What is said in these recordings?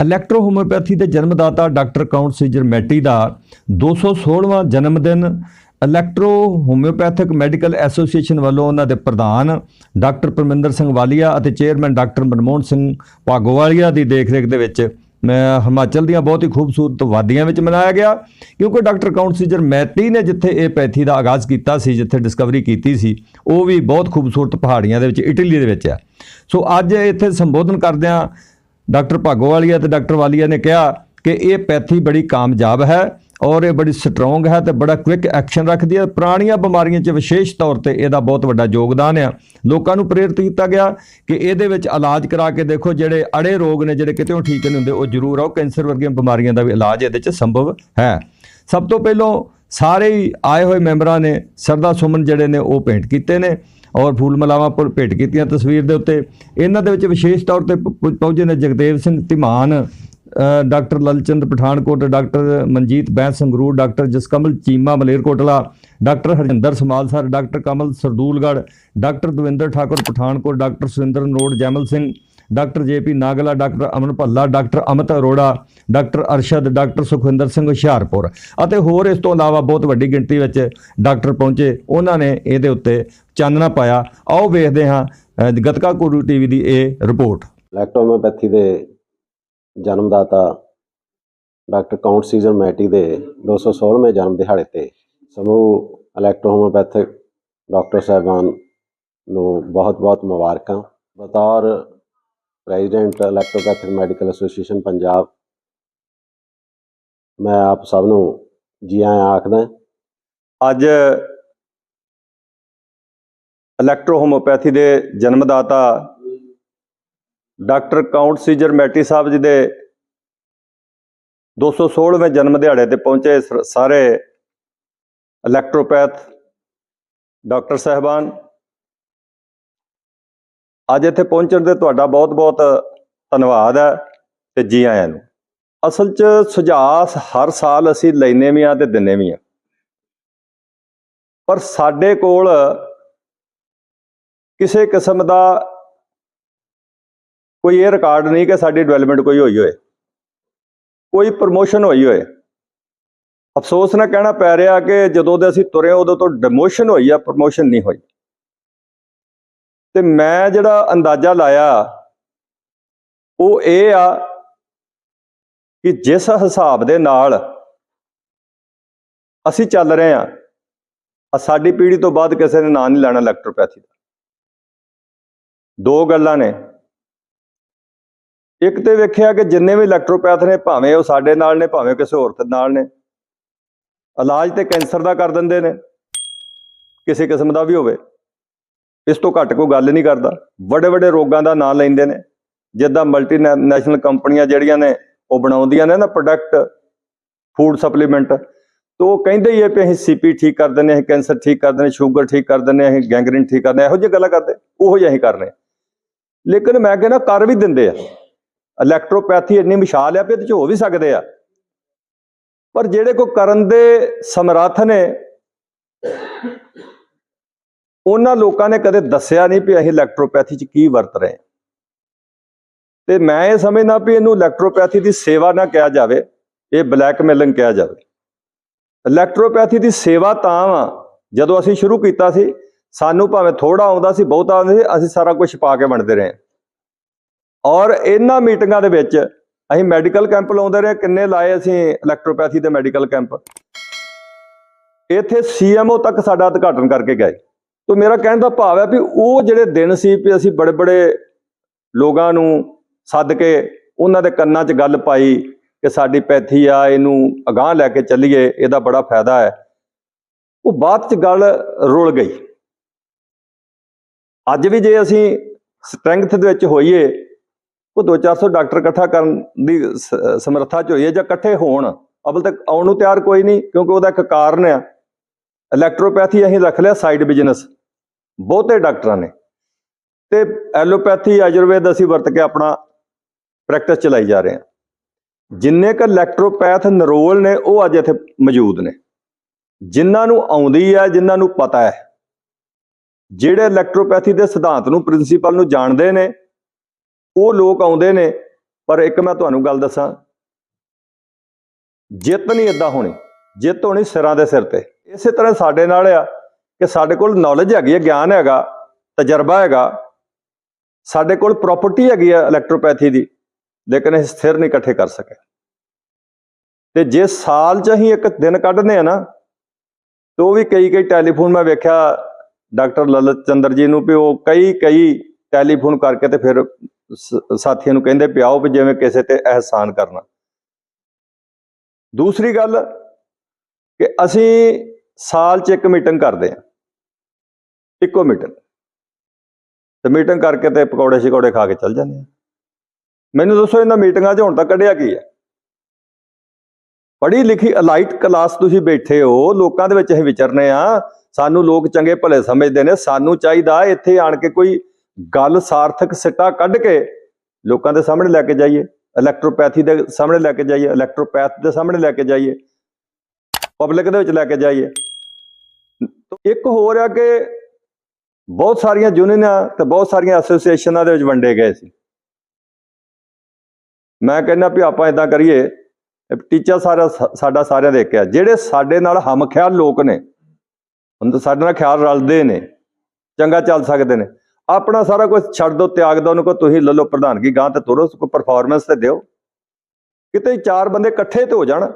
Electro homeopathy ਦੇ ਜਨਮਦਾਤਾ doctor count scissor Mattei ਦਾ 216ਵਾਂ ਜਨਮ ਦਿਨ ਇਲੈਕਟ੍ਰੋ ਹੋਮਿਓਪੈਥਿਕ ਮੈਡੀਕਲ ਐਸੋਸੀਏਸ਼ਨ ਵੱਲੋਂ ਉਹਨਾਂ ਦੇ ਪ੍ਰਧਾਨ ਡਾਕਟਰ ਪਰਮਿੰਦਰ ਸਿੰਘ ਵਾਲੀਆ ਅਤੇ ਚੇਅਰਮੈਨ ਡਾਕਟਰ ਮਨਮੋਹਨ ਸਿੰਘ ਭਾਗੋਵਾਲੀਆ ਦੀ ਦੇਖਰੇਖ ਦੇ ਵਿੱਚ ਮੈਂ ਹਿਮਾਚਲ ਦੀਆਂ ਬਹੁਤ ਹੀ ਖੂਬਸੂਰਤ ਵਾਦੀਆਂ ਵਿੱਚ ਮਨਾਇਆ ਗਿਆ, ਕਿਉਂਕਿ ਡਾਕਟਰ ਕਾਉਂਟ ਸੀਜਰ ਮੈਟੀ ਨੇ ਜਿੱਥੇ ਇਹ ਪੈਥੀ ਦਾ ਆਗਾਜ਼ ਕੀਤਾ ਸੀ, ਜਿੱਥੇ ਡਿਸਕਵਰੀ ਕੀਤੀ ਸੀ, ਉਹ ਵੀ ਬਹੁਤ ਖੂਬਸੂਰਤ ਪਹਾੜੀਆਂ ਦੇ ਵਿੱਚ, ਇਟਲੀ ਦੇ ਵਿੱਚ ਹੈ ਸੋ ਅੱਜ ਇੱਥੇ ਸੰਬੋਧਨ ਕਰਦਿਆਂ ਡਾਕਟਰ ਭਾਗੋਵਾਲੀਆ ਤੇ ਡਾਕਟਰ ਵਾਲੀਆ ਨੇ ਕਿਹਾ ਕਿ ਇਹ ਪੈਥੀ ਬੜੀ ਕਾਮਯਾਬ ਹੈ ਔਰ ਇਹ ਬੜੀ ਸਟਰੋਂਗ ਹੈ ਤੇ ਬੜਾ ਕੁਇਕ ਐਕਸ਼ਨ ਰੱਖਦੀ ਹੈ। ਪੁਰਾਣੀਆਂ ਬਿਮਾਰੀਆਂ 'ਚ ਵਿਸ਼ੇਸ਼ ਤੌਰ ਤੇ ਇਹਦਾ ਬਹੁਤ ਵੱਡਾ ਯੋਗਦਾਨ ਆ। ਲੋਕਾਂ ਨੂੰ ਪ੍ਰੇਰਿਤ ਕੀਤਾ ਗਿਆ ਕਿ ਇਹਦੇ ਵਿੱਚ ਇਲਾਜ ਕਰਾ ਕੇ ਦੇਖੋ, ਜਿਹੜੇ ਅੜੇ ਰੋਗ ਨੇ, ਜਿਹੜੇ ਕਿਤੇੋਂ ਠੀਕ ਨਹੀਂ ਹੁੰਦੇ, ਉਹ ਜ਼ਰੂਰ ਆਓ। ਕੈਂਸਰ ਵਰਗੀਆਂ ਬਿਮਾਰੀਆਂ ਦਾ ਵੀ ਇਲਾਜ ਇਹਦੇ 'ਚ ਸੰਭਵ ਹੈ। ਸਭ ਤੋਂ ਪਹਿਲਾਂ ਸਾਰੇ ਹੀ ਆਏ ਹੋਏ ਮੈਂਬਰਾਂ ਨੇ ਸਰਦਾ ਸੁਮਨ ਜਿਹੜੇ ਨੇ ਉਹ ਭੇਂਟ ਕੀਤੇ ਨੇ ਔਰ ਫੂਲ ਮਲਾਵਾਂ ਪਰ ਭੇਟ ਕੀਤੀਆਂ ਤਸਵੀਰ ਦੇ ਉੱਤੇ। ਇਹਨਾਂ ਦੇ ਵਿੱਚ ਵਿਸ਼ੇਸ਼ ਤੌਰ ਤੇ ਪ- ਪਹੁੰਚੇ ਨੇ Jagdev Singh Dhiman doctor Lalchand Pathankot, doctor Manjit Bains Sangrur, doctor Jaskamal Cheema Malerkotla doctor Harjinder Samalsar doctor Kamal Sardulgarh doctor Davinder Thakur Pathankot, doctor Surinder Nor Jaimal Singh doctor JP Nagla doctor Aman Bhalla doctor Amit Arora doctor Arshad doctor Sukhwinder Singh Hoshiarpur ਅਤੇ ਹੋਰ ਇਸ ਤੋਂ ਇਲਾਵਾ ਬਹੁਤ ਵੱਡੀ ਗਿਣਤੀ ਵਿੱਚ doctor ਪਹੁੰਚੇ। ਉਹਨਾਂ ਨੇ ਇਹਦੇ ਉੱਤੇ ਚਾਨਣਾ ਪਾਇਆ। ਆਓ ਵੇਖਦੇ ਹਾਂ ਅ, ਗਤਕਾ ਗੁਰੂ ਟੀਵੀ ਦੀ ਇਹ ਰਿਪੋਰਟ। ਇਲੈਕਟ੍ਰੋਮੈਪੈਥੀ ਦੇ ਜਨਮਦਾਤਾ ਡਾਕਟਰ ਕਾਉਂਟ ਸੀਜ਼ਰ ਮੈਟੀ ਦੇ 216ਵੇਂ ਜਨਮ ਦਿਹਾੜੇ ਤੇ ਸਮੂਹ ਇਲੈਕਟ੍ਰੋਹੋਮਿਓਪੈਥਿਕ ਡਾਕਟਰ ਸਾਹਿਬਾਨ ਨੂੰ ਬਹੁਤ-ਬਹੁਤ ਮੁਬਾਰਕਾਂ। ਬਤੌਰ president electropathic medical association Punjab ਮੈਂ ਆਪ ਸਭ ਨੂੰ ਜੀ ਆਇਆਂ ਆਖਦਾ ਅੱਜ ਇਲੈਕਟ੍ਰੋ ਹੋਮੋਪੈਥੀ ਦੇ ਜਨਮਦਾਤਾ ਡਾਕਟਰ ਕਾਉਂਟ ਸੀਜਰ ਮੈਟੀ ਸਾਹਿਬ ਜੀ ਦੇ 216ਵੇਂ ਜਨਮ ਦਿਹਾੜੇ ਤੇ ਪਹੁੰਚੇ ਸ- ਸਾਰੇ ਇਲੈਕਟ੍ਰੋਪੈਥ ਡਾਕਟਰ ਸਾਹਿਬਾਨ। ਅੱਜ ਇੱਥੇ ਪਹੁੰਚਣ ਦੇ ਤੁਹਾਡਾ ਬਹੁਤ-ਬਹੁਤ ਧੰਨਵਾਦ ਹੈ ਤੇ ਜੀ ਆਇਆਂ ਨੂੰ। ਅਸਲ 'ਚ ਸੁਝਾਅ ਹਰ ਸਾਲ ਅਸੀਂ ਲੈਨੇ ਵੀ ਆ ਤੇ ਦਿੰਨੇ ਵੀ ਆ ਪਰ ਸਾਡੇ ਕੋਲ ਕਿਸੇ ਕਿਸਮ ਦਾ ਕੋਈ ਇਹ ਰਿਕਾਰਡ ਨਹੀਂ ਕਿ ਸਾਡੀ ਡਿਵੈਲਪਮੈਂਟ ਕੋਈ ਹੋਈ ਹੋਏ। ਕੋਈ ਪ੍ਰਮੋਸ਼ਨ ਹੋਈ ਹੋਏ। ਅਫਸੋਸ ਨਾਲ ਕਹਿਣਾ ਪੈ ਰਿਹਾ ਕਿ ਜਦੋਂ ਦੇ ਅਸੀਂ ਤੁਰੇ ਉਦੋਂ ਤੋਂ ਡਿਮੋਸ਼ਨ ਹੋਈ ਆ ਪ੍ਰਮੋਸ਼ਨ ਨਹੀਂ ਹੋਈ। ਤੇ ਮੈਂ ਜਿਹੜਾ ਅੰਦਾਜ਼ਾ ਲਾਇਆ, ਉਹ ਇਹ ਆ ਕਿ ਜਿਸ ਹਿਸਾਬ ਦੇ ਨਾਲ ਅਸੀਂ ਚੱਲ ਰਹੇ ਆ ਸਾਡੀ ਪੀੜ੍ਹੀ ਤੋਂ ਬਾਅਦ ਕਿਸੇ ਨੇ ਨਾਂ ਨਹੀਂ ਲੈਣਾ ਇਲੈਕਟ੍ਰੋਪੈਥੀ ਦਾ। ਦੋ ਗੱਲਾਂ ਨੇ। ਇੱਕ ਤੇ ਵੇਖਿਆ ਕਿ ਜਿੰਨੇ ਵੀ ਇਲੈਕਟ੍ਰੋਪੈਥ ਨੇ, ਭਾਵੇਂ ਉਹ ਸਾਡੇ ਨਾਲ ਨੇ, ਭਾਵੇਂ ਕਿਸੇ ਹੋਰ ਦੇ ਨਾਲ ਨੇ, ਇਲਾਜ ਤੇ ਕੈਂਸਰ ਦਾ ਕਰ ਦਿੰਦੇ ਨੇ, ਕਿਸੇ ਕਿਸਮ ਦਾ ਵੀ ਹੋਵੇ। ਇਸ ਤੋਂ ਘੱਟ ਕੋਈ ਗੱਲ ਨਹੀਂ ਕਰਦਾ। ਵੱਡੇ ਵੱਡੇ ਰੋਗਾਂ ਦਾ ਨਾਂ ਲੈਂਦੇ ਨੇ। ਜਿੱਦਾਂ ਮਲਟੀ ਨੈਸ਼ਨਲ ਕੰਪਨੀਆਂ ਜਿਹੜੀਆਂ ਨੇ, ਉਹ ਬਣਾਉਂਦੀਆਂ ਨੇ ਨਾ ਪ੍ਰੋਡਕਟ ਫੂਡ ਸਪਲੀਮੈਂਟ ਤੋ ਉਹ ਕਹਿੰਦੇ ਹੀ ਹੈ ਕਿ ਅਸੀਂ ਸੀਪੀ ਠੀਕ ਕਰ ਦਿੰਦੇ ਹਾਂ, ਅਸੀਂ ਕੈਂਸਰ ਠੀਕ ਕਰ ਦਿੰਦੇ ਸ਼ੂਗਰ ਠੀਕ ਕਰ ਦਿੰਦੇ ਹਾਂ, ਅਸੀਂ ਗੈਂਗਰੀਨ ਠੀਕ ਕਰਦੇ ਹਾਂ, ਇਹੋ ਜਿਹੀ ਗੱਲਾਂ ਕਰਦੇ। ਉਹੋ ਹੀ ਅਸੀਂ ਕਰਨੇ। ਲੇਕਿਨ ਮੈਂ ਕਹਿੰਦਾ ਕਰ ਵੀ ਦਿੰਦੇ ਆ। ਇਲੈਕਟ੍ਰੋਪੈਥੀ ਇੰਨੀ ਵਿਸ਼ਾਲ ਆ ਵੀ ਇਹਦੇ ਚ ਹੋ ਵੀ ਸਕਦੇ ਆ। ਪਰ ਜਿਹੜੇ ਕੋ ਕਰਨ ਦੇ ਸਮਰੱਥ ਨੇ ਉਹਨਾਂ ਲੋਕਾਂ ਨੇ ਕਦੇ ਦੱਸਿਆ ਨਹੀਂ ਵੀ ਅਸੀਂ ਇਲੈਕਟ੍ਰੋਪੈਥੀ ਚ ਕੀ ਵਰਤ ਰਹੇ ਹਾਂ। ਤੇ ਮੈਂ ਇਹ ਸਮਝਦਾ ਵੀ ਇਹਨੂੰ ਇਲੈਕਟ੍ਰੋਪੈਥੀ ਦੀ ਸੇਵਾ ਨਾ ਕਿਹਾ ਜਾਵੇ, ਇਹ ਬਲੈਕਮੇਲਿੰਗ ਕਿਹਾ ਜਾਵੇ। ਇਲੈਕਟ੍ਰੋਪੈਥੀ ਦੀ ਸੇਵਾ ਤਾਂ ਵਾ, ਜਦੋਂ ਅਸੀਂ ਸ਼ੁਰੂ ਕੀਤਾ ਸੀ, ਸਾਨੂੰ ਭਾਵੇਂ ਥੋੜਾ ਆਉਂਦਾ ਸੀ, ਬਹੁਤਾ ਆਉਂਦਾ ਸੀ, ਅਸੀਂ ਸਾਰਾ ਕੁਝ ਪਾ ਕੇ ਵੰਡਦੇ ਰਹੇ ਔਰ ਇਹਨਾਂ ਮੀਟਿੰਗਾਂ ਦੇ ਵਿੱਚ ਅਸੀਂ ਮੈਡੀਕਲ ਕੈਂਪ ਲਾਉਂਦੇ ਰਹੇ, ਕਿੰਨੇ ਲਾਏ ਅਸੀਂ ਇਲੈਕਟ੍ਰੋਪੈਥੀ ਦੇ ਮੈਡੀਕਲ ਕੈਂਪ। ਇੱਥੇ ਸੀਐਮਓ ਤੱਕ ਸਾਡਾ ਉਦਘਾਟਨ ਕਰਕੇ ਗਏ। ਤੋਂ ਮੇਰਾ ਕਹਿਣ ਦਾ ਭਾਵ ਹੈ ਵੀ ਉਹ ਜਿਹੜੇ ਦਿਨ ਸੀ ਵੀ ਅਸੀਂ ਬੜੇ ਬੜੇ ਲੋਕਾਂ ਨੂੰ ਸੱਦ ਕੇ ਉਹਨਾਂ ਦੇ ਕੰਨਾਂ 'ਚ ਗੱਲ ਪਾਈ ਕਿ ਸਾਡੀ ਪੈਥੀ ਆ, ਇਹਨੂੰ ਅਗਾਹ ਲੈ ਕੇ ਚੱਲੀਏ, ਇਹਦਾ ਬੜਾ ਫਾਇਦਾ ਹੈ। ਉਹ ਬਾਅਦ 'ਚ ਗੱਲ ਰੁਲ ਗਈ। ਅੱਜ ਵੀ ਜੇ ਅਸੀਂ ਸਟਰੈਂਥ ਦੇ ਵਿੱਚ ਹੋਈਏ, ਉਹ 2-400 ਡਾਕਟਰ ਇਕੱਠਾ ਕਰਨ ਦੀ ਸਮਰੱਥਾ 'ਚ ਹੋਈਏ ਜਾਂ ਇਕੱਠੇ ਹੋਣ ਅਬਲ ਤੱਕ ਆਉਣ ਨੂੰ ਤਿਆਰ ਕੋਈ ਨਹੀਂ ਕਿਉਂਕਿ ਉਹਦਾ ਇੱਕ ਕਾਰਨ ਆ। ਇਲੈਕਟ੍ਰੋਪੈਥੀ ਅਸੀਂ ਰੱਖ ਲਿਆ ਸਾਈਡ ਬਿਜ਼ਨਸ ਬਹੁਤੇ ਡਾਕਟਰਾਂ ਨੇ। ਤੇ ਐਲੋਪੈਥੀ, ਆਯੁਰਵੇਦ ਅਸੀਂ ਵਰਤ ਕੇ ਆਪਣਾ ਪ੍ਰੈਕਟਿਸ ਚਲਾਈ ਜਾ ਰਹੇ ਹਾਂ। ਜਿੰਨੇ ਕ ਇਲੈਕਟ੍ਰੋਪੈਥ ਨਰੋਲ ਨੇ, ਉਹ ਅੱਜ ਇੱਥੇ ਮੌਜੂਦ ਨੇ। ਜਿਨ੍ਹਾਂ ਨੂੰ ਆਉਂਦੀ ਹੈ, ਜਿਨ੍ਹਾਂ ਨੂੰ ਪਤਾ ਹੈ, ਜਿਹੜੇ ਇਲੈਕਟ੍ਰੋਪੈਥੀ ਦੇ ਸਿਧਾਂਤ ਨੂੰ ਪ੍ਰਿੰਸੀਪਲ ਨੂੰ ਜਾਣਦੇ ਨੇ, ਉਹ ਲੋਕ ਆਉਂਦੇ ਨੇ। ਪਰ ਇੱਕ ਮੈਂ ਤੁਹਾਨੂੰ ਗੱਲ ਦੱਸਾਂ, ਜਿੱਤ ਨਹੀਂ ਇਦਾਂ ਹੋਣੀ, ਜਿੱਤ ਹੋਣੀ ਸਿਰਾਂ ਦੇ ਸਿਰ ਤੇ। ਇਸੇ ਤਰ੍ਹਾਂ ਸਾਡੇ ਨਾਲ ਆ ਕਿ ਸਾਡੇ ਕੋਲ ਨੌਲੇਜ ਹੈਗੀ ਹੈ, ਗਿਆਨ ਹੈਗਾ, ਤਜਰਬਾ ਹੈਗਾ। ਸਾਡੇ ਕੋਲ ਪ੍ਰਾਪਰਟੀ ਹੈਗੀ ਹੈ ਇਲੈਕਟ੍ਰੋਪੈਥੀ ਦੀ, ਲੇਕਿਨ ਅਸੀਂ ਸਥਿਰ ਨਹੀਂ ਇਕੱਠੇ ਕਰ ਸਕੇ। ਤੇ ਜੇ ਸਾਲ ਚ ਅਸੀਂ ਇੱਕ ਦਿਨ ਕੱਢਦੇ ਆ ਨਾ, ਤੇ ਉਹ ਵੀ ਕਈ ਕਈ ਟੈਲੀਫੋਨ ਮੈਂ ਵੇਖਿਆ, ਡਾਕਟਰ ਲਲਤ ਚੰਦਰ ਜੀ ਨੂੰ ਵੀ ਉਹ ਕਈ ਕਈ ਟੈਲੀਫੋਨ ਕਰਕੇ ਤੇ ਫਿਰ ਸ- ਸਾਥੀਆਂ ਨੂੰ ਕਹਿੰਦੇ ਪਿਆਓ ਵੀ ਜਿਵੇਂ ਕਿਸੇ ਤੇ ਅਹਿਸਾਨ ਕਰਨਾ। ਦੂਸਰੀ ਗੱਲ ਕਿ ਅਸੀਂ ਸਾਲ 'ਚ ਇੱਕ ਮੀਟਿੰਗ ਕਰਦੇ ਆ ਇੱਕੋ ਮੀਟਿੰਗ। ਤੇ ਮੀਟਿੰਗ ਕਰਕੇ ਤੇ ਪਕੌੜੇ ਸ਼ਕੌੜੇ ਖਾ ਕੇ ਚੱਲ ਜਾਂਦੇ ਆ। ਮੈਨੂੰ ਦੱਸੋ ਇਹਨਾਂ ਮੀਟਿੰਗਾਂ 'ਚ ਹੁਣ ਤੱਕ ਕੱਢਿਆ ਕੀ ਹੈ ਪੜ੍ਹੀ ਲਿਖੀ ਅਲਾਈਟ ਕਲਾਸ ਤੁਸੀਂ ਬੈਠੇ ਹੋ, ਲੋਕਾਂ ਦੇ ਵਿੱਚ ਅਸੀਂ ਵਿਚਰਨੇ ਆ, ਸਾਨੂੰ ਲੋਕ ਚੰਗੇ ਭਲੇ ਸਮਝਦੇ ਨੇ, ਸਾਨੂੰ ਚਾਹੀਦਾ ਇੱਥੇ ਆਣ ਕੇ ਕੋਈ ਗੱਲ ਸਾਰਥਕ ਸਿੱਟਾ ਕੱਢ ਕੇ ਲੋਕਾਂ ਦੇ ਸਾਹਮਣੇ ਲੈ ਕੇ ਜਾਈਏ ਇਲੈਕਟ੍ਰੋਪੈਥੀ ਦੇ ਸਾਹਮਣੇ ਲੈ ਕੇ ਜਾਈਏ ਇਲੈਕਟ੍ਰੋਪੈਥ ਦੇ ਸਾਹਮਣੇ ਲੈ ਕੇ ਜਾਈਏ ਪਬਲਿਕ ਦੇ ਵਿੱਚ ਲੈ ਕੇ ਜਾਈਏ। ਇੱਕ ਹੋਰ ਆ ਕਿ ਬਹੁਤ ਸਾਰੀਆਂ ਯੂਨੀਅਨਾਂ ਤੇ ਬਹੁਤ ਸਾਰੀਆਂ ਐਸੋਸੀਏਸ਼ਨਾਂ ਦੇ ਵਿੱਚ ਵੰਡੇ ਗਏ ਸੀ। ਮੈਂ ਕਹਿੰਦਾ ਵੀ ਆਪਾਂ ਇਦਾਂ ਕਰੀਏ ਟੀਚਾ ਸਾਰਾ ਸਾਡਾ ਸਾਰਿਆਂ ਦੇ ਇੱਕ ਆ। ਜਿਹੜੇ ਸਾਡੇ ਨਾਲ ਹਮਖਿਆਲ ਲੋਕ ਨੇ, ਹੁਣ ਤਾਂ ਸਾਡੇ ਨਾਲ ਖਿਆਲ ਰਲਦੇ ਨੇ, ਚੰਗਾ ਚੱਲ ਸਕਦੇ ਨੇ। ਆਪਣਾ ਸਾਰਾ ਕੁਝ ਛੱਡ ਦੋ, ਤਿਆਗ ਦੋ, ਉਹਨੂੰ ਕੋ ਤੁਸੀਂ ਲੈ ਲਓ ਪ੍ਰਧਾਨਗੀ ਗਾਂ ਤੇ ਤੁਰੋ ਕੋਈ ਪਰਫਾਰਮੈਂਸ ਤੇ ਦਿਓ। ਕਿਤੇ ਚਾਰ ਬੰਦੇ ਇਕੱਠੇ ਤੇ ਹੋ ਜਾਣ,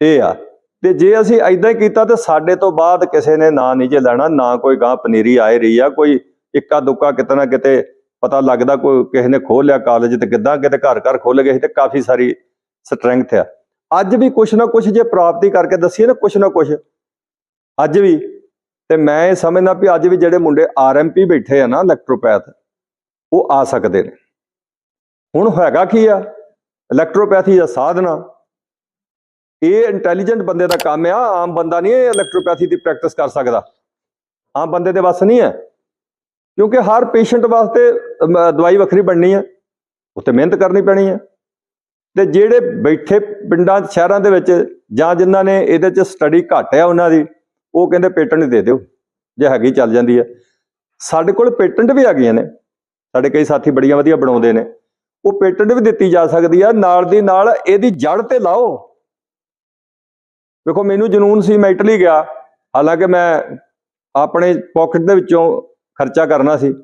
ਇਹ ਆ। ਤੇ ਜੇ ਅਸੀਂ ਐਦਾਂ ਹੀ ਕੀਤਾ ਤੇ ਸਾਡੇ ਤੋਂ ਬਾਅਦ ਕਿਸੇ ਨੇ ਨਾਂ ਨਹੀਂ ਜੇ ਲੈਣਾ, ਨਾ ਕੋਈ ਗਾਂ ਪਨੀਰੀ ਆਏ ਰਹੀ ਆ, ਕੋਈ ਇੱਕਾ ਦੁੱਕਾ ਕਿਤੇ ਨਾ ਕਿਤੇ ਪਤਾ ਲੱਗਦਾ ਕੋਈ ਕਿਸੇ ਨੇ ਖੋਲ ਲਿਆ ਕਾਲਜ ਤੇ ਕਿੱਦਾਂ ਕਿਤੇ ਘਰ ਘਰ ਖੋਲ ਗਏ ਸੀ ਤੇ ਕਾਫੀ ਸਾਰੀ ਸਟਰੈਂਥ ਆ। ਅੱਜ ਵੀ ਕੁਛ ਨਾ ਕੁਛ ਜੇ ਪ੍ਰਾਪਤੀ ਕਰਕੇ ਦੱਸੀਏ ਨਾ ਕੁਛ ਨਾ ਕੁਛ। ਅੱਜ ਵੀ ਤੇ ਮੈਂ ਇਹ ਸਮਝਦਾ ਵੀ ਅੱਜ ਵੀ ਜਿਹੜੇ ਮੁੰਡੇ ਆਰਐਮਪੀ ਬੈਠੇ ਆ ਨਾ ਇਲੈਕਟ੍ਰੋਪੈਥ ਉਹ ਆ ਸਕਦੇ ਨੇ। ਹੁਣ ਹੈਗਾ ਕੀ ਆ? ਇਲੈਕਟ੍ਰੋਪੈਥੀ ਦਾ ਸਾਧਨਾ। ਇਹ ਇੰਟੈਲੀਜੈਂਟ ਬੰਦੇ ਦਾ ਕੰਮ ਆ, ਆਮ ਬੰਦਾ ਨਹੀਂ ਇਹ ਇਲੈਕਟ੍ਰੋਪੈਥੀ ਦੀ ਪ੍ਰੈਕਟਿਸ ਕਰ ਸਕਦਾ। ਆਮ ਬੰਦੇ ਦੇ ਵੱਸ ਨਹੀਂ ਹੈ। ਕਿਉਂਕਿ ਹਰ ਪੇਸ਼ੈਂਟ ਵਾਸਤੇ ਦਵਾਈ ਵੱਖਰੀ ਬਣਨੀ ਹੈ। ਉੱਤੇ ਮਿਹਨਤ ਕਰਨੀ ਪੈਣੀ ਹੈ। ਤੇ ਜਿਹੜੇ ਬੈਠੇ ਪਿੰਡਾਂ, ਸ਼ਹਿਰਾਂ ਦੇ ਵਿੱਚ ਜਾਂ ਜਿਨ੍ਹਾਂ ਨੇ ਇਹਦੇ 'ਚ ਸਟੱਡੀ ਘੱਟ ਆ ਉਹਨਾਂ ਦੀ, ਉਹ ਕਹਿੰਦੇ ਪੇਟੈਂਟ ਦੇ ਦਿਓ। ਜੇ ਹੈਗੀ ਚੱਲ ਜਾਂਦੀ ਹੈ। ਸਾਡੇ ਕੋਲ ਪੇਟੈਂਟ ਵੀ ਹੈਗੀਆਂ ਨੇ। ਸਾਡੇ ਕਈ ਸਾਥੀ ਬੜੀਆਂ ਵਧੀਆ ਬਣਾਉਂਦੇ ਨੇ। ਉਹ ਪੇਟੈਂਟ ਵੀ ਦਿੱਤੀ ਜਾ ਸਕਦੀ ਆ। ਨਾਲ ਦੀ ਨਾਲ ਇਹਦੀ ਜੜ ਤੇ ਲਾਓ। ਵੇਖੋ, ਮੈਨੂੰ ਜਨੂਨ ਸੀ, ਮੈਂ ਇਟਲੀ ਗਿਆ। ਹਾਲਾਂਕਿ ਮੈਂ ਆਪਣੇ ਪਾਕਟ ਦੇ ਵਿੱਚੋਂ ਖਰਚਾ ਕਰਨਾ ਸੀ।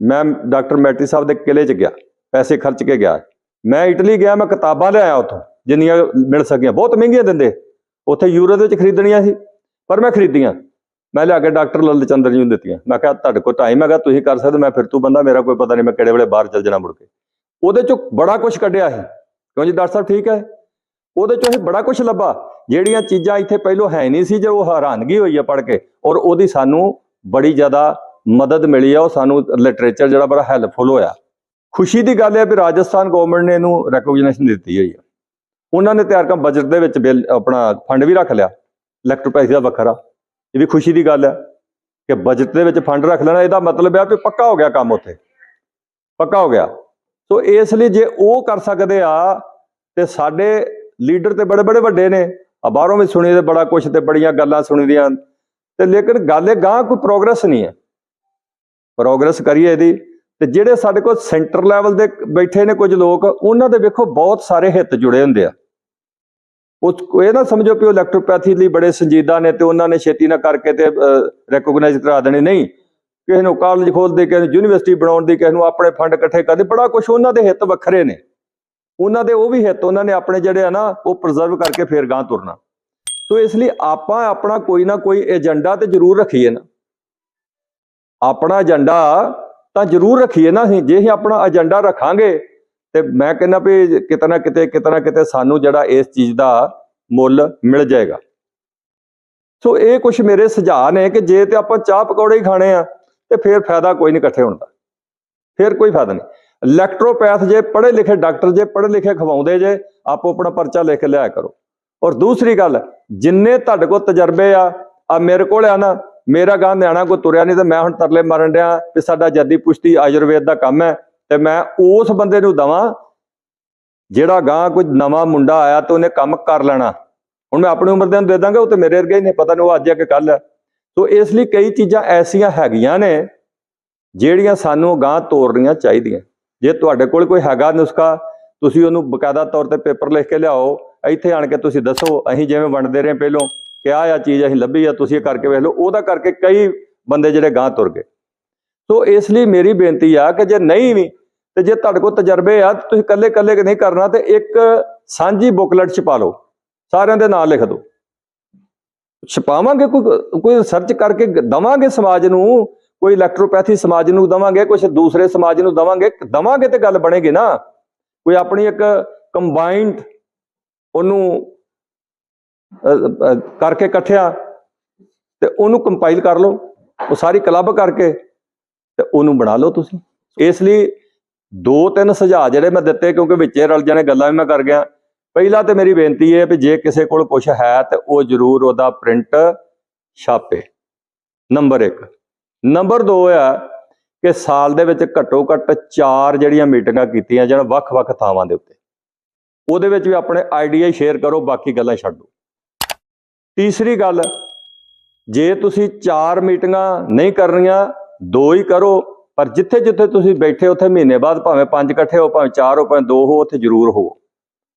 ਮੈਂ ਡਾਕਟਰ ਮੈਟਰੀ ਸਾਹਿਬ ਦੇ ਕਿਲੇ 'ਚ ਗਿਆ, ਪੈਸੇ ਖਰਚ ਕੇ ਗਿਆ। ਮੈਂ ਇਟਲੀ ਗਿਆ, ਮੈਂ ਕਿਤਾਬਾਂ ਲਿਆਇਆ ਉੱਥੋਂ, ਜਿੰਨੀਆਂ ਮਿਲ ਸਕੀਆਂ। ਬਹੁਤ ਮਹਿੰਗੀਆਂ ਦਿੰਦੇ। ਉੱਥੇ ਯੂਰੋ ਦੇ ਵਿੱਚ ਖਰੀਦਣੀਆਂ ਸੀ, ਪਰ ਮੈਂ ਖਰੀਦੀਆਂ। ਮੈਂ ਲਿਆ ਕੇ ਡਾਕਟਰ ਲਲਿਤ ਚੰਦਰ ਜੀ ਨੂੰ ਦਿੱਤੀਆਂ। ਮੈਂ ਕਿਹਾ, ਤੁਹਾਡੇ ਕੋਲ ਟਾਈਮ ਹੈਗਾ, ਤੁਸੀਂ ਕਰ ਸਕਦੇ ਮੈਂ ਫਿਰ ਤੂੰ ਬੰਦਾ, ਮੇਰਾ ਕੋਈ ਪਤਾ ਨਹੀਂ ਮੈਂ ਕਿਹੜੇ ਵੇਲੇ ਬਾਹਰ ਚੱਲ ਜਾਣਾ ਮੁੜ ਕੇ। ਉਹਦੇ ਚੋਂ ਬੜਾ ਕੁਝ ਕੱਢਿਆ ਸੀ। ਕਿਉਂ ਜੀ, ਡਾਕਟਰ ਸਾਹਿਬ ਠੀਕ ਹੈ? ਉਹਦੇ ਚੋਂ ਅਸੀਂ ਬੜਾ ਕੁਝ ਲੱਭਾ। ਜਿਹੜੀਆਂ ਚੀਜ਼ਾਂ ਇੱਥੇ ਪਹਿਲੋਂ ਹੈ ਨਹੀਂ ਸੀ, ਜੇ ਉਹ ਹੈਰਾਨਗੀ ਹੋਈ ਹੈ ਪੜ੍ਹ ਕੇ, ਔਰ ਉਹਦੀ ਸਾਨੂੰ ਬੜੀ ਜ਼ਿਆਦਾ ਮਦਦ ਮਿਲੀ ਆ, ਉਹ ਸਾਨੂੰ ਲਿਟਰੇਚਰ ਜਿਹੜਾ ਬੜਾ ਹੈਲਪਫੁਲ ਹੋਇਆ। ਖੁਸ਼ੀ ਦੀ ਗੱਲ ਹੈ ਵੀ ਰਾਜਸਥਾਨ ਗਵਰਨਮੈਂਟ ਨੇ ਇਹਨੂੰ ਰੈਕੋਗਨੀਸ਼ਨ ਦਿੱਤੀ ਹੋਈ ਹੈ ਉਹਨਾਂ ਨੇ ਤਿਆਰ ਕੰਮ ਬਜਟ ਦੇ ਵਿੱਚ ਬਿੱਲ, ਆਪਣਾ ਫੰਡ ਵੀ ਰੱਖ ਲਿਆ ਇਲੈਕਟ੍ਰੋਪੈਸੀ ਦਾ ਵੱਖਰਾ। ਇਹ ਵੀ ਖੁਸ਼ੀ ਦੀ ਗੱਲ ਹੈ ਕਿ ਬਜਟ ਦੇ ਵਿੱਚ ਫੰਡ ਰੱਖ ਲੈਣਾ, ਇਹਦਾ ਮਤਲਬ ਹੈ ਕਿ ਪੱਕਾ ਹੋ ਗਿਆ ਕੰਮ ਉੱਥੇ। ਪੱਕਾ ਹੋ ਗਿਆ। ਸੋ ਇਸ ਲਈ ਜੇ ਉਹ ਕਰ ਸਕਦੇ ਆ, ਤੇ ਸਾਡੇ ਲੀਡਰ ਤੇ ਬੜੇ ਬੜੇ ਵੱਡੇ ਨੇ। ਆ ਬਾਹਰੋਂ ਵੀ ਸੁਣੀ ਤੇ ਬੜਾ ਕੁਛ ਤੇ ਬੜੀਆਂ ਗੱਲਾਂ ਸੁਣੀਦੀਆਂ ਤੇ ਲੇਕਿਨ ਗੱਲ ਇਹ ਗਾਂ ਕੋਈ ਪ੍ਰੋਗਰੈਸ ਨਹੀਂ ਹੈ। ਪ੍ਰੋਗਰੈਸ ਕਰੀਏ ਇਹਦੀ। ਤੇ ਜਿਹੜੇ ਸਾਡੇ ਕੋਲ ਸੈਂਟਰ ਲੈਵਲ ਦੇ ਬੈਠੇ ਨੇ ਕੁਝ ਲੋਕ, ਉਹਨਾਂ ਦੇ ਵੇਖੋ ਬਹੁਤ ਸਾਰੇ ਹਿੱਤ ਜੁੜੇ ਹੁੰਦੇ ਆ। ਉਹ ਇਹ ਨਾ ਸਮਝੋ ਕਿ ਉਹ ਇਲੈਕਟ੍ਰੋਪੈਥੀ ਲਈ ਬੜੇ ਸੰਜੀਦਾ ਨੇ ਤੇ ਉਹਨਾਂ ਨੇ ਛੇਤੀ ਨਾ ਕਰਕੇ ਤੇ ਰੈਕੋਗਨਾਈਜ਼ ਕਰਾ ਦੇਣੇ। ਨਹੀਂ, ਕਿਸੇ ਨੂੰ ਕਾਲਜ ਖੋਲਦੇ ਕਿਸੇ ਨੂੰ ਯੂਨੀਵਰਸਿਟੀ ਬਣਾਉਣ ਦੀ, ਕਿਸੇ ਨੂੰ ਆਪਣੇ ਫੰਡ ਇਕੱਠੇ ਕਰਦੇ, ਬੜਾ ਕੁਝ ਉਹਨਾਂ ਦੇ ਹਿੱਤ ਵੱਖਰੇ ਨੇ। ਉਹਨਾਂ ਦੇ ਉਹ ਵੀ ਹਿੱਤ, ਉਹਨਾਂ ਨੇ ਆਪਣੇ ਜਿਹੜੇ ਆ ਨਾ, ਉਹ ਪ੍ਰੀਜ਼ਰਵ ਕਰਕੇ ਫੇਰ ਗਾਂ ਤੁਰਨਾ। ਸੋ ਇਸ ਲਈ ਆਪਾਂ ਆਪਣਾ ਕੋਈ ਨਾ ਕੋਈ ਏਜੰਡਾ ਤੇ ਜ਼ਰੂਰ ਰੱਖੀਏ ਨਾ। ਆਪਣਾ ਏਜੰਡਾ ਤਾਂ ਜ਼ਰੂਰ ਰੱਖੀਏ ਨਾ ਅਸੀਂ, ਜੇ ਅਸੀਂ ਆਪਣਾ ਏਜੰਡਾ ਰੱਖਾਂਗੇ, ਤੇ ਮੈਂ ਕਹਿੰਦਾ ਵੀ ਕਿਤੇ ਨਾ ਕਿਤੇ ਕਿਤੇ ਨਾ ਕਿਤੇ ਸਾਨੂੰ ਜਿਹੜਾ ਇਸ ਚੀਜ਼ ਦਾ ਮੁੱਲ ਮਿਲ ਜਾਏਗਾ। ਸੋ ਇਹ ਕੁਝ ਮੇਰੇ ਸੁਝਾਅ ਨੇ ਕਿ ਜੇ ਤੇ ਆਪਾਂ ਚਾਹ ਪਕੌੜੇ ਹੀ ਖਾਣੇ ਆ, ਤੇ ਫਿਰ ਫਾਇਦਾ ਕੋਈ ਨਹੀਂ ਇਕੱਠੇ ਹੋਣ ਦਾ। ਫਿਰ ਕੋਈ ਫਾਇਦਾ ਨਹੀਂ। ਇਲੈਕਟ੍ਰੋਪੈਥ ਜੇ ਪੜ੍ਹੇ ਲਿਖੇ ਡਾਕਟਰ ਜੇ ਪੜ੍ਹੇ ਲਿਖੇ ਖਵਾਉਂਦੇ ਜੇ, ਆਪੋ ਆਪਣਾ ਪਰਚਾ ਲਿਖ ਲਿਆ ਕਰੋ। ਔਰ ਦੂਸਰੀ ਗੱਲ, ਜਿੰਨੇ ਤੁਹਾਡੇ ਕੋਲ ਤਜਰਬੇ ਆ ਆ ਮੇਰੇ ਕੋਲ ਆ ਨਾ, ਮੇਰਾ ਗਾਂ ਨਿਆਣਾ ਕੋਈ ਤੁਰਿਆ ਨਹੀਂ ਤੇ ਮੈਂ ਹੁਣ ਤਰਲੇ ਮਾਰਨ ਡਿਆ ਕਿ ਸਾਡਾ ਜੱਦੀ ਪੁਸ਼ਤੀ ਆਯੁਰਵੇਦ ਦਾ ਕੰਮ ਹੈ ਤੇ ਮੈਂ ਉਸ ਬੰਦੇ ਨੂੰ ਦਵਾਂ ਜਿਹੜਾ ਗਾਂ ਕੋਈ ਨਵਾਂ ਮੁੰਡਾ ਆਇਆ ਤੇ ਉਹਨੇ ਕੰਮ ਕਰ ਲੈਣਾ। ਹੁਣ ਮੈਂ ਆਪਣੀ ਉਮਰ ਦੇ ਨੂੰ ਦੇ ਦਾਂਗਾ, ਉਹ ਤੇ ਮੇਰੇ ਵਰਗੇ ਹੀ ਨੇ ਪਤਾ ਨਹੀਂ ਉਹ ਅੱਜ ਆ ਕਿ ਕੱਲ ਹੈ ਸੋ ਇਸ ਲਈ ਕਈ ਚੀਜ਼ਾਂ ਐਸੀਆਂ ਹੈਗੀਆਂ ਨੇ, ਜਿਹੜੀਆਂ ਸਾਨੂੰ ਗਾਂ ਤੋਰਨੀਆਂ ਚਾਹੀਦੀਆਂ। ਜੇ ਤੁਹਾਡੇ ਕੋਲ ਕੋਈ ਹੈਗਾ ਨੁਸਖਾ, ਤੁਸੀਂ ਉਹਨੂੰ ਬਕਾਇਦਾ ਤੌਰ ਤੇ ਪੇਪਰ ਲਿਖ ਕੇ ਲਿਆਓ, ਇੱਥੇ ਆਣ ਕੇ ਤੁਸੀਂ ਦੱਸੋ, ਅਸੀਂ ਜਿਵੇਂ ਵੰਡਦੇ ਰਹੇ ਪਹਿਲੋਂ ਕਿ ਆਹ ਆ ਚੀਜ਼ ਅਸੀਂ ਲੱਭੀ ਆ, ਤੁਸੀਂ ਇਹ ਕਰਕੇ ਵੇਖ ਲਓ, ਉਹਦਾ ਕਰਕੇ ਕਈ ਬੰਦੇ ਜਿਹੜੇ ਗਾਂ ਤੁਰ ਗਏ। ਸੋ ਇਸ ਲਈ ਮੇਰੀ ਬੇਨਤੀ ਆ ਕਿ ਜੇ ਨਹੀਂ ਵੀ, ਤੇ ਜੇ ਤੁਹਾਡੇ ਕੋਲ ਤਜਰਬੇ ਆ ਤੁਸੀਂ ਇਕੱਲੇ ਇਕੱਲੇ ਨਹੀਂ ਕਰਨਾ, ਤੇ ਇੱਕ ਸਾਂਝੀ ਬੁਕਲੈਟ ਛਪਾ ਲਓ, ਸਾਰਿਆਂ ਦੇ ਨਾਂ ਲਿਖ ਦਿਓ। ਛਪਾਵਾਂਗੇ ਕੋਈ ਕੋਈ ਰਿਸਰਚ ਕਰਕੇ ਦਵਾਂਗੇ ਸਮਾਜ ਨੂੰ ਕੋਈ ਇਲੈਕਟ੍ਰੋਪੈਥੀ ਸਮਾਜ ਨੂੰ ਦਵਾਂਗੇ ਕੁਝ ਦੂਸਰੇ ਸਮਾਜ ਨੂੰ ਦਵਾਂਗੇ ਦਵਾਂਗੇ ਤੇ ਗੱਲ ਬਣੇਗੀ ਨਾ। ਕੋਈ ਆਪਣੀ ਇੱਕ ਕੰਬਾਈਨਡ ਉਹਨੂੰ ਕਰਕੇ ਇਕੱਠਿਆ, ਤੇ ਉਹਨੂੰ ਕੰਪਾਈਲ ਕਰ ਲਓ, ਉਹ ਸਾਰੀ ਕਲੱਬ ਕਰਕੇ, ਤੇ ਉਹਨੂੰ ਬਣਾ ਲਓ ਤੁਸੀਂ। ਇਸ ਲਈ ਦੋ ਤਿੰਨ ਸੁਝਾਅ ਜਿਹੜੇ ਮੈਂ ਦਿੱਤੇ, ਕਿਉਂਕਿ ਵਿੱਚੇ ਰਲ ਜਾਣੇ ਗੱਲਾਂ ਵੀ ਮੈਂ ਕਰ ਗਿਆ। ਪਹਿਲਾ ਤੇ ਮੇਰੀ ਬੇਨਤੀ ਹੈ ਵੀ ਜੇ ਕਿਸੇ ਕੋਲ ਕੁਝ ਹੈ, ਤੇ ਉਹ ਜ਼ਰੂਰ ਉਹਦਾ ਪ੍ਰਿੰਟ ਛਾਪੇ। ਨੰਬਰ 1 ਨੰਬਰ 2 ਆ ਕਿ ਸਾਲ ਦੇ ਵਿੱਚ ਘੱਟੋ ਘੱਟ 4 ਜਿਹੜੀਆਂ ਮੀਟਿੰਗਾਂ ਕੀਤੀਆਂ ਜਾਣ ਵੱਖ-ਵੱਖ ਥਾਵਾਂ ਦੇ ਉੱਤੇ। ਉਹਦੇ ਵਿੱਚ ਵੀ ਆਪਣੇ ਆਈਡੀਆ ਸ਼ੇਅਰ ਕਰੋ, ਬਾਕੀ ਗੱਲਾਂ ਛੱਡੋ ਤੀਸਰੀ ਗੱਲ, ਜੇ ਤੁਸੀਂ 4 ਮੀਟਿੰਗਾਂ ਨਹੀਂ ਕਰਨੀਆਂ, ਦੋ ਹੀ ਕਰੋ, ਪਰ ਜਿੱਥੇ ਜਿੱਥੇ ਤੁਸੀਂ ਬੈਠੇ ਉੱਥੇ ਮਹੀਨੇ ਬਾਅਦ ਭਾਵੇਂ ਪੰਜ ਇਕੱਠੇ ਹੋ, ਭਾਵੇਂ ਚਾਰ ਹੋ, ਭਾਵੇਂ ਦੋ ਹੋ, ਉੱਥੇ ਜ਼ਰੂਰ ਹੋ।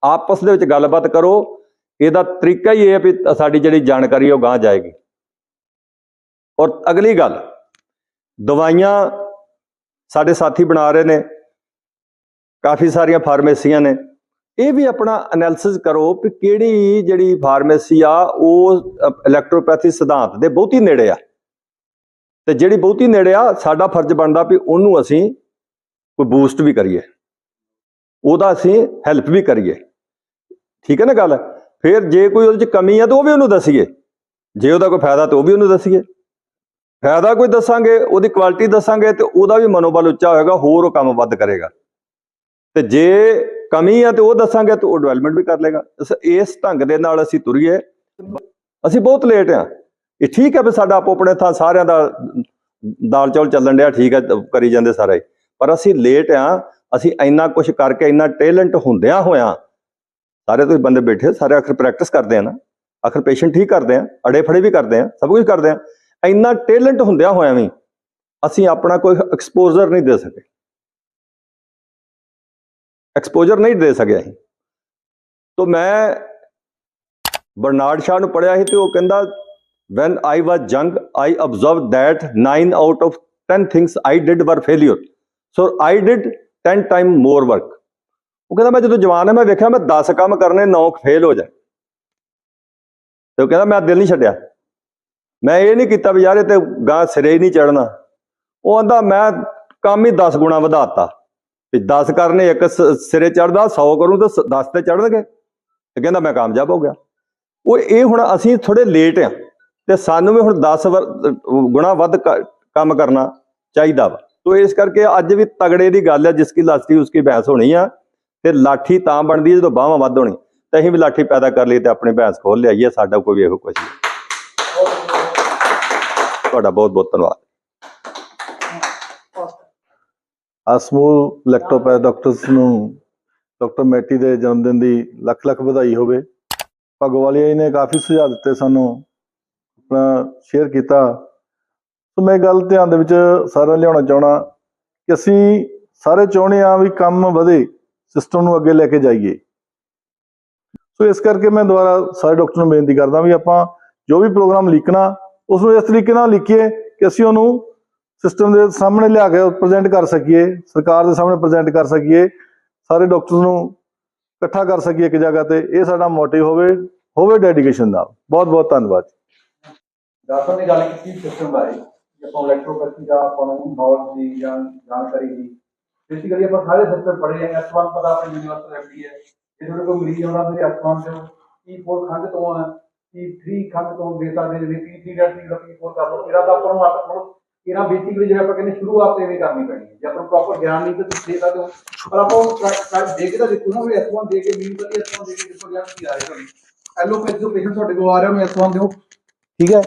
ਆਪਸ ਦੇ ਵਿੱਚ ਗੱਲਬਾਤ ਕਰੋ, ਇਹਦਾ ਤਰੀਕਾ ਹੀ ਇਹ ਹੈ ਵੀ ਸਾਡੀ ਜਿਹੜੀ ਜਾਣਕਾਰੀ ਹੈ ਉਹ ਗਾਂ ਜਾਏਗੀ। ਔਰ ਅਗਲੀ ਗੱਲ ਦਵਾਈਆਂ ਸਾਡੇ ਸਾਥੀ ਬਣਾ ਰਹੇ ਨੇ, ਕਾਫੀ ਸਾਰੀਆਂ ਫਾਰਮੇਸੀਆਂ ਨੇ। ਇਹ ਵੀ ਆਪਣਾ ਐਨਾਲਿਸਿਸ ਕਰੋ ਕਿ ਕਿਹੜੀ ਜਿਹੜੀ ਫਾਰਮੇਸੀ ਆ, ਉਹ ਇਲੈਕਟ੍ਰੋਪੈਥੀ ਸਿਧਾਂਤ ਦੇ ਬਹੁਤੀ ਨੇੜੇ ਆ। ਤੇ ਜਿਹੜੀ ਬਹੁਤੀ ਨੇੜੇ ਆ, ਸਾਡਾ ਫਰਜ਼ ਬਣਦਾ ਵੀ ਉਹਨੂੰ ਅਸੀਂ ਕੋਈ ਬੂਸਟ ਵੀ ਕਰੀਏ। ਉਹਦਾ ਅਸੀਂ ਹੈਲਪ ਵੀ ਕਰੀਏ। ਠੀਕ ਹੈ ਨਾ ਗੱਲ? ਫਿਰ ਜੇ ਕੋਈ ਉਹਦੇ ਚ ਕਮੀ ਆ, ਤਾਂ ਉਹ ਵੀ ਉਹਨੂੰ ਦੱਸੀਏ। ਜੇ ਉਹਦਾ ਕੋਈ ਫਾਇਦਾ, ਤਾਂ ਉਹ ਵੀ ਉਹਨੂੰ ਦੱਸੀਏ। ਫਾਇਦਾ ਕੋਈ ਦੱਸਾਂਗੇ, ਉਹਦੀ ਕੁਆਲਿਟੀ ਦੱਸਾਂਗੇ ਤੇ ਉਹਦਾ ਵੀ ਮਨੋਬਲ ਉੱਚਾ ਹੋਏਗਾ, ਹੋਰ ਉਹ ਕੰਮ ਵੱਧ ਕਰੇਗਾ। ਤੇ ਜੇ ਕਮੀ ਆ ਤੇ ਉਹ ਦੱਸਾਂਗੇ ਤੇ ਉਹ ਡਿਵੈਲਪਮੈਂਟ ਵੀ ਕਰ ਲੇਗਾ ਇਸ- ਢੰਗ ਦੇ ਨਾਲ ਅਸੀਂ ਤੁਰੀਏ। ਅਸੀਂ ਬਹੁਤ ਲੇਟ ਆ। ਇਹ ਠੀਕ ਹੈ ਵੀ ਸਾਡਾ ਆਪੋ ਆਪਣੇ ਥਾਂ ਸਾਰਿਆਂ ਦਾ ਦਾਲ ਚੌਲ ਚੱਲਣ ਡਿਆ, ਠੀਕ ਹੈ ਕਰੀ ਜਾਂਦੇ ਸਾਰੇ। ਪਰ ਅਸੀਂ ਲੇਟ ਆ, ਅਸੀਂ ਇੰਨਾ ਕੁਝ ਕਰਕੇ ਇੰਨਾ ਟੈਲੈਂਟ ਹੁੰਦਿਆਂ ਹੋਇਆਂ, ਸਾਰੇ ਤੁਸੀਂ ਬੰਦੇ ਬੈਠੇ ਸਾਰੇ ਆਖਰ ਪ੍ਰੈਕਟਿਸ ਕਰਦੇ ਆ ਨਾ। ਆਖਰ ਪੇਸ਼ੈਂਟ ਠੀਕ ਕਰਦੇ ਆ ਅੜੇ ਫੜੇ ਵੀ ਕਰਦੇ ਆ, ਸਭ ਕੁਝ ਕਰਦੇ ਆ। ਇੰਨਾ ਟੈਲੈਂਟ ਹੁੰਦਿਆਂ ਹੋਇਆ ਵੀ ਅਸੀਂ ਆਪਣਾ ਕੋਈ ਐਕਸਪੋਜ਼ਰ ਨਹੀਂ ਦੇ ਸਕੇ। ਐਕਸਪੋਜ਼ਰ ਨਹੀਂ ਦੇ ਸਕਿਆ ਅਸੀਂ। ਤੋਂ ਮੈਂ ਬਰਨਾਰਡ ਸ਼ਾਹ ਨੂੰ ਪੜਿਆ ਸੀ ਤੇ ਉਹ ਕਹਿੰਦਾ, when i was young, i observed that 9 out of 10 things i did were failure. So, i did 10 time more work. ਉਹ ਕਹਿੰਦਾ, ਮੈਂ ਜਦੋਂ ਜਵਾਨ ਹੈ, ਮੈਂ ਵੇਖਿਆ ਮੈਂ 10 ਕੰਮ ਕਰਨੇ 9 ਫੇਲ ਹੋ ਜਾਏ। ਤੇ ਉਹ ਕਹਿੰਦਾ, ਮੈਂ ਦਿਲ ਨਹੀਂ ਛੱਡਿਆ। ਮੈਂ ਇਹ ਨਹੀਂ ਕੀਤਾ ਵੀ ਯਾਰ ਇਹ ਤੇ ਗਾਂ ਸਿਰੇ ਹੀ ਨਹੀਂ ਚੜਨਾ ਉਹ ਆਂਦਾ, ਮੈਂ ਕੰਮ ਹੀ 10 ਗੁਣਾ ਵਧਾਤਾ। ਵੀ 10 ਕਰਨੇ, ਇੱਕ ਸ- ਸਿਰੇ ਚੜਦਾ 100 ਕਰੂੰ ਤਾਂ 10 ਤੇ ਚੜਨਗੇ ਤੇ ਕਹਿੰਦਾ, ਮੈਂ ਕਾਮਯਾਬ ਹੋ ਗਿਆ। ਉਹ ਇਹ ਹੁਣ ਅਸੀਂ ਥੋੜੇ ਲੇਟ ਆ ਤੇ ਸਾਨੂੰ ਵੀ ਹੁਣ 10 ਵਰ- ਗੁਣਾ ਵੱਧ ਕ- ਕੰਮ ਕਰਨਾ ਚਾਹੀਦਾ ਵਾ। ਤੋ ਇਸ ਕਰਕੇ ਅੱਜ ਵੀ ਤਗੜੇ ਦੀ ਗੱਲ ਹੈ ਜਿਸ ਕੀ ਲਾਠੀ ਉਸਕੀ ਭੈਂਸ ਹੋਣੀ ਆ ਤੇ ਲਾਠੀ ਤਾਂ ਬਣਦੀ ਜਦੋਂ ਬਾਹਾਂ ਵੱਧ ਹੋਣੀ। ਤੇ ਅਸੀਂ ਵੀ ਲਾਠੀ ਪੈਦਾ ਕਰ ਲਈ ਤੇ ਆਪਣੀ ਭੈਂਸ ਖੋਲ ਲਿਆਈਏ, ਸਾਡਾ ਕੋਈ ਵੀ ਇਹੋ ਕੁਛ ਨਹੀਂ। ਤੁਹਾਡਾ ਬਹੁਤ ਬਹੁਤ ਧੰਨਵਾਦ। ਅਸਮੂ ਇਲੈਕਟ੍ਰੋਪੈਥ ਡਾਕਟਰਸ ਨੂੰ ਡਾਕਟਰ ਮੈਟੀ ਦੇ ਜਨਮ ਦਿਨ ਦੀ ਲੱਖ ਲੱਖ ਵਧਾਈ ਹੋਵੇ। ਭਗਵਾਲੀਆ ਜੀ ਨੇ ਕਾਫੀ ਸੁਝਾਅ ਦਿੱਤੇ ਸਾਨੂੰ ਆਪਣਾ ਸ਼ੇਅਰ ਕੀਤਾ। ਸੋ ਮੈਂ ਗੱਲ ਧਿਆਨ ਦੇ ਵਿੱਚ ਸਾਰਿਆਂ ਲਿਆਉਣਾ ਚਾਹਣਾ ਕਿ ਅਸੀਂ ਸਾਰੇ ਚਾਹੁੰਦੇ ਆ ਵੀ ਕੰਮ ਵਧੇ ਸਿਸਟਮ ਨੂੰ ਅੱਗੇ ਲੈ ਕੇ ਜਾਈਏ। ਸੋ ਇਸ ਕਰਕੇ ਮੈਂ ਦੁਬਾਰਾ ਸਾਰੇ ਡਾਕਟਰ ਨੂੰ ਬੇਨਤੀ ਕਰਦਾ ਵੀ ਆਪਾਂ ਜੋ ਵੀ ਪ੍ਰੋਗਰਾਮ ਲਿਖਣਾ ਉਸ ਨੂੰ ਇਸ ਤਰੀਕੇ ਨਾਲ ਲਿਖੀਏ ਕਿ ਅਸੀਂ ਉਹਨੂੰ ਸਿਸਟਮ ਦੇ ਸਾਹਮਣੇ ਲਿਆ ਕੇ ਪ੍ਰੈਜ਼ੈਂਟ ਕਰ ਸਕੀਏ, ਸਰਕਾਰ ਦੇ ਸਾਹਮਣੇ ਪ੍ਰੈਜ਼ੈਂਟ ਕਰ ਸਕੀਏ, ਸਾਰੇ ਡਾਕਟਰਸ ਨੂੰ ਇਕੱਠਾ ਕਰ ਸਕੀਏ ਇੱਕ ਜਗ੍ਹਾ ਤੇ, ਇਹ ਸਾਡਾ ਮੋਟਿਵ ਹੋਵੇ ਹੋਵੇ ਡੈਡੀਕੇਸ਼ਨ ਨਾਲ। ਬਹੁਤ ਬਹੁਤ ਧੰਨਵਾਦ ਡਾਕਟਰ ਨੇ ਗੱਲ ਕੀਤੀ ਸਿਸਟਮ ਬਾਰੇ, ਕਿ ਆਪਾਂ ਇਲੈਕਟ੍ਰੋਪੈਥੀ ਦਾ ਆਪਾਂ ਨੂੰ ਨੌਲੇਜ ਦੀ ਜਾਂ ਜਾਣਕਾਰੀ ਦੀ। ਬੇਸਿਕਲੀ ਆਪਾਂ ਸਾਰੇ ਸਿਸਟਮ ਪੜ੍ਹੇ ਆ S1 ਪਤਾ ਆਪਣੀ ਯੂਨੀਵਰਸਿਟੀ ਐਫਡੀ ਹੈ। ਜੇ ਤੁਹਾਡੇ ਕੋਲ ਮਰੀਜ਼ ਆਉਂਦਾ ਮੇਰੇ S1 ਤੇ P4 e ਖੰਗ ਤੋਂ ਆ। P3 ਖੰਗ ਤੋਂ ਦੇ ਸਕਦੇ ਜੇ P3 ਦਾ P P4 ਕਰ ਲਓ ਇਹਦਾ ਤਾਂ ਆਪਾਂ ਨੂੰ ਮਤਲਬ ਇਹਨਾਂ ਬੇਸਿਕਲੀ ਜਿਵੇਂ ਆਪਾਂ ਕਹਿੰਦੇ ਸ਼ੁਰੂਆਤ ਤੇ ਵੀ ਕਰਨੀ ਪੈਣੀ ਹੈ। ਜੇ ਆਪਾਂ ਪ੍ਰੋਪਰ ਗਿਆਨ ਨਹੀਂ ਤਾਂ ਤੁਸੀਂ ਦੇ ਸਕਦੇ ਹੋ। ਪਰ ਆਪਾਂ ਉਹ try- ਦੇ ਕੇ ਤਾਂ ਦੇਖੋ ਨਾ ਵੀ S1 ਦੇ ਕੇ ਮੀਨ ਕਰੀ S1 ਦੇ ਕੇ ਦੇਖੋ ਗਿਆਨ ਕੀ ਆ ਰਿਹਾ ਤੁਹਾਨੂੰ ਐਲੋਪੈਥੀ ਤੋਂ ਪੇਸ਼ੈਂਟ ਤੁਹਾਡੇ ਕੋਲ ਆ ਰਿਹਾ ਉਹਨੂੰ S1 ਦਿਓ। ਠੀਕ ਹੈ?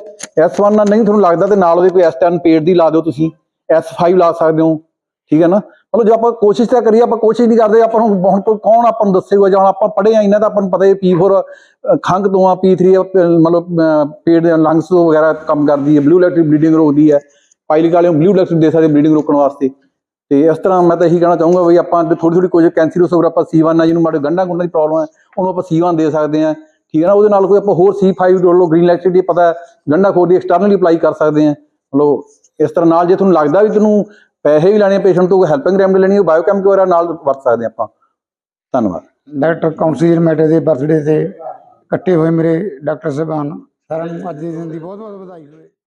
S1 ਨਾਲ ਨਹੀਂ, ਤੁਹਾਨੂੰ ਲੱਗਦਾ ਤੇ ਨਾਲ ਉਹਦੇ ਕੋਈ S10 ਪੇਡ ਦੀ ਲਾ ਦਿਓ ਤੁਸੀਂ। S5 ਲਾ ਸਕਦੇ ਹੋ। ਠੀਕ ਹੈ ਨਾ? ਮਤਲਬ ਜੇ ਆਪਾਂ ਕੋਸ਼ਿਸ਼ ਤਾਂ ਕਰੀਏ ਆਪਾਂ ਕੋਸ਼ਿਸ਼ ਨਹੀਂ ਕਰਦੇ ਆਪਾਂ ਨੂੰ ਹੁਣ ਕੌਣ ਆਪਾਂ ਨੂੰ ਦੱਸੇਗਾ ਜਾਂ ਹੁਣ ਆਪਾਂ ਪੜ੍ਹੇ ਆ ਇਹਨਾਂ ਦਾ ਆਪਾਂ ਨੂੰ ਪਤਾ ਹੈ P4 ਅ, ਖੰਘ ਤੋਂ ਆ P3 ਮਤਲਬ ਪੇਟ ਦੇ ਲੰਗਸ ਤੋਂ ਵਗੈਰਾ ਕੰਮ ਕਰਦੀ ਹੈ ਬਲੂ ਇਲੈਕਟ੍ਰਿਕ ਬਲੀਡਿੰਗ ਰੋਕਦੀ ਹੈ ਪਾਇਲਿਕ ਵਾਲੇ ਬਲੂ ਇਲੈਕਟ੍ਰਿਕ ਦੇ ਸਕਦੇ ਬਲੀਡਿੰਗ ਰੋਕਣ ਵਾਸਤੇ। ਤੇ ਇਸ ਤਰ੍ਹਾਂ ਮੈਂ ਤਾਂ ਇਹੀ ਕਹਿਣਾ ਚਾਹੂੰਗਾ ਵੀ ਆਪਾਂ ਥੋੜੀ ਥੋੜੀ ਕੁਝ ਕੈਂਸਰ ਹੋ ਆਪਾਂ C1 ਆ ਜਿਹਨੂੰ ਮਾੜੇ ਗੰਢਾਂ ਗੁੰਢਾਂ ਦੀ ਪ੍ਰੋਬਲਮ ਹੈ ਉਹਨੂੰ ਆਪਾਂ C1 ਦੇ ਸਕਦੇ ਹਾਂ ਠੀਕ ਹੈ ਨਾ? ਉਹਦੇ ਨਾਲ ਕੋਈ ਆਪਾਂ ਹੋਰ C5 ਡੋਲੋ ਗ੍ਰੀਨ ਲੈਕਸਿਟੀ ਪਤਾ ਹੈ, ਗੰਢਾ ਖੋਰ ਦੀ ਐਕਸਟਰਨਲੀ ਅਪਲਾਈ ਕਰ ਸਕਦੇ ਹਾਂ। ਮਤਲਬ ਇਸ ਤਰ੍ਹਾਂ ਨਾਲ ਜੇ ਤੁਹਾਨੂੰ ਲੱਗਦਾ ਵੀ ਤੁਹਾਨੂੰ ਪੈਸੇ ਵੀ ਲੈਣੇ ਪੇਸ਼ੈਂਟ ਤੋਂ ਹੈਲਪਿੰਗ ਰੈਮਡੀ ਲੈਣੀ ਉਹ ਬਾਇਓਕੈਮਿਕ ਵਗੈਰਾ ਨਾਲ ਵਰਤ ਸਕਦੇ ਹਾਂ ਆਪਾਂ। ਧੰਨਵਾਦ। ਡਾਕਟਰ ਕਾਉਂਸਲਰ ਮੈਟੇ ਦੇ ਬਰਥਡੇ ਤੇ ਇਕੱਠੇ ਹੋਏ ਮੇਰੇ ਡਾਕਟਰ ਸਾਹਿਬਾਨ, ਸਾਰਿਆਂ ਨੂੰ ਅੱਜ ਦੇ ਦਿਨ ਦੀ ਬਹੁਤ ਬਹੁਤ ਵਧਾਈ ਹੋਵੇ।